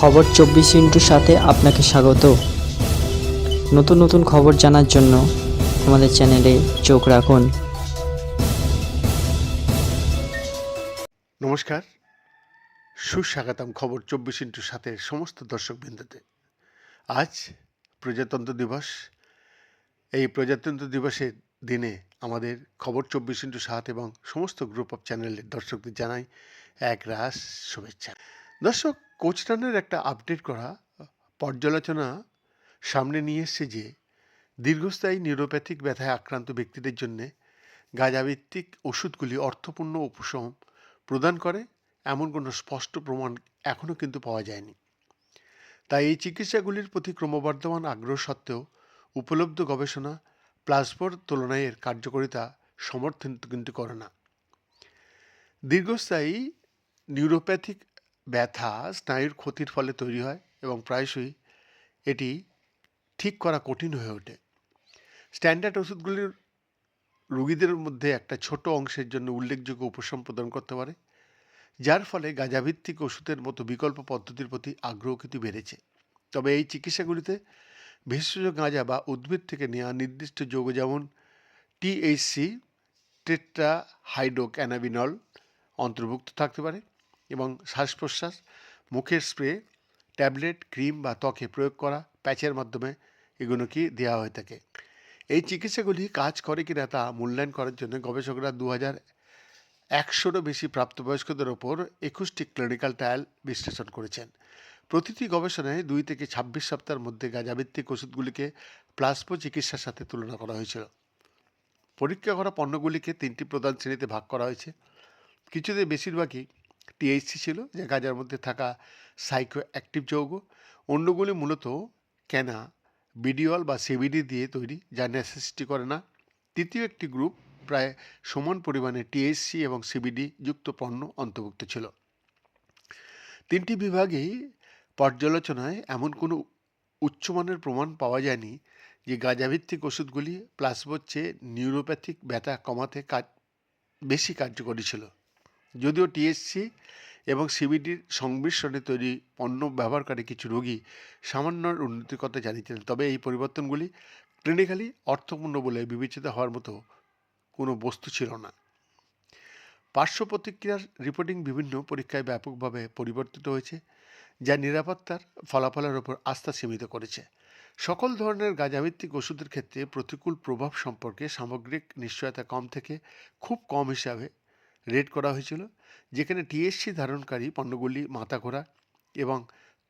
খবর চব্বিশ ইন্টুর সাথে আপনাকে স্বাগত। নতুন নতুন খবর জানার জন্য আমাদের চ্যানেলে চোখ রাখুন। নমস্কার। সুস্বাগতম খবর চব্বিশ ইন্টুর সাথে সমস্ত দর্শক বিন্দুতে আজ প্রজাতন্ত্র দিবস। এই প্রজাতন্ত্র দিবসের দিনে আমাদের খবর চব্বিশ ইন্টু সাত এবং সমস্ত গ্রুপ অফ চ্যানেলের দর্শকদের জানাই এক রাস শুভেচ্ছা। দর্শক কোচরানের একটা আপডেট করা, পর্যালোচনা সামনে নিয়ে এসছে যে, দীর্ঘস্থায়ী নিউরোপ্যাথিক ব্যথায় আক্রান্ত ব্যক্তিদের জন্যে গাঁজাভিত্তিক ওষুধগুলি অর্থপূর্ণ উপশম প্রদান করে, এমন কোনো স্পষ্ট প্রমাণ এখনও কিন্তু পাওয়া যায়নি। তাই এই চিকিৎসাগুলির প্রতি ক্রমবর্ধমান আগ্রহ সত্ত্বেও উপলব্ধ গবেষণা প্লাজমোর তুলনায় এর কার্যকারিতা সমর্থন কিন্তু করে না। দীর্ঘস্থায়ী নিউরোপ্যাথিক ব্যথা, স্নায়ুর ক্ষতির ফলে তৈরি হয় এবং প্রায়শই এটি ঠিক করা কঠিন হয়ে ওঠে। স্ট্যান্ডার্ড ওষুধগুলির রোগীদের মধ্যে একটা ছোট অংশের জন্য উল্লেখযোগ্য উপশম প্রদান করতে পারে, যার ফলে গাঁজাভিত্তিক ওষুধের মতো বিকল্প পদ্ধতির প্রতি আগ্রহ কিন্তু বেড়েছে। তবে এই চিকিৎসাগুলিতে ভেষজ গাঁজা বা উদ্ভিদ থেকে নেওয়া নির্দিষ্ট যৌগ যেমন টিএইচসি টেট্রা হাইড্রো ক্যানাবিনল অন্তর্ভুক্ত থাকতে পারে। এবং শ্বাস প্রশ্বাস মুখের স্প্রে, ট্যাবলেট, ক্রিম বা ত্বকে প্রয়োগ করা, প্যাচের মাধ্যমে এগুলো কি দেওয়া হয়ে থাকে। এই চিকিৎসাগুলি কাজ করে কিনা তা মূল্যায়ন করার জন্য গবেষকরা দু হাজার একশোরও বেশি প্রাপ্তবয়স্কদের ওপর একুশটি ক্লিনিক্যাল ট্রায়াল বিশ্লেষণ করেছেন। প্রতিটি গবেষণায় দুই থেকে ছাব্বিশ সপ্তাহের মধ্যে গাঁজাভিত্তিক ওষুধগুলিকে প্লাজমো চিকিৎসার সাথে তুলনা করা হয়েছিল। পরীক্ষা করা পণ্যগুলিকে তিনটি প্রধান শ্রেণীতে ভাগ করা হয়েছে। কিছুতে বেশিরভাগই টিএইচসি ছিল, যা গাঁজার মধ্যে থাকা সাইকো অ্যাক্টিভ যৌগ। অন্যগুলি মূলত ক্যানা বিডিওল বা সিবিডি দিয়ে তৈরি, যা নেসেসিটি করে না। তৃতীয় একটি গ্রুপ প্রায় সমান পরিমাণে টিএসসি এবং সিবিডি যুক্ত পণ্য অন্তর্ভুক্ত ছিল। তিনটি বিভাগেই পর্যালোচনায় এমন কোনো উচ্চমানের প্রমাণ পাওয়া যায়নি, যে গাঁজাভিত্তিক ওষুধগুলি প্লাসবোর চেয়ে নিউরোপ্যাথিক ব্যথা কমাতে কাজ, বেশি কার্যকরী ছিল। যদিও টিএসসি এবং সিবিডির সংমিশ্রণে তৈরি পণ্য ব্যবহারকারী কিছু রোগী সামান্য উন্নতির কথা জানিয়েছিলেন, তবে এই পরিবর্তনগুলি ক্লিনিক্যালি অর্থপূর্ণ বলে বিবেচিত হওয়ার মতো কোনো বস্তু ছিল না। পার্শ্ব প্রতিক্রিয়ার রিপোর্টিং বিভিন্ন পরীক্ষায় ব্যাপকভাবে পরিবর্তিত হয়েছে, যা নিরাপত্তার ফলাফলের ওপর আস্থা সীমিত করেছে। সকল ধরনের গাঁজাভিত্তিক ওষুধের ক্ষেত্রে প্রতিকূল প্রভাব সম্পর্কে সামগ্রিক নিশ্চয়তা কম থেকে খুব কম হিসাবে রেট করা হয়েছিল, যেখানে টিএসসি ধারণকারী পণ্যগুলি মাথা ঘোরা এবং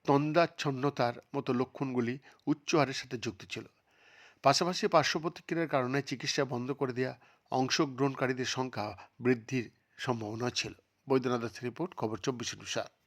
তন্দাচ্ছন্নতার মতো লক্ষণগুলি উচ্চ হারের সাথে যুক্ত ছিল। পাশাপাশি পার্শ্ব প্রতিক্রিয়ার কারণে চিকিৎসা বন্ধ করে দেওয়া অংশগ্রহণকারীদের সংখ্যা বৃদ্ধির সম্ভাবনা ছিল। বৈদ্যনাথ রিপোর্ট, খবর চব্বিশ অনুসার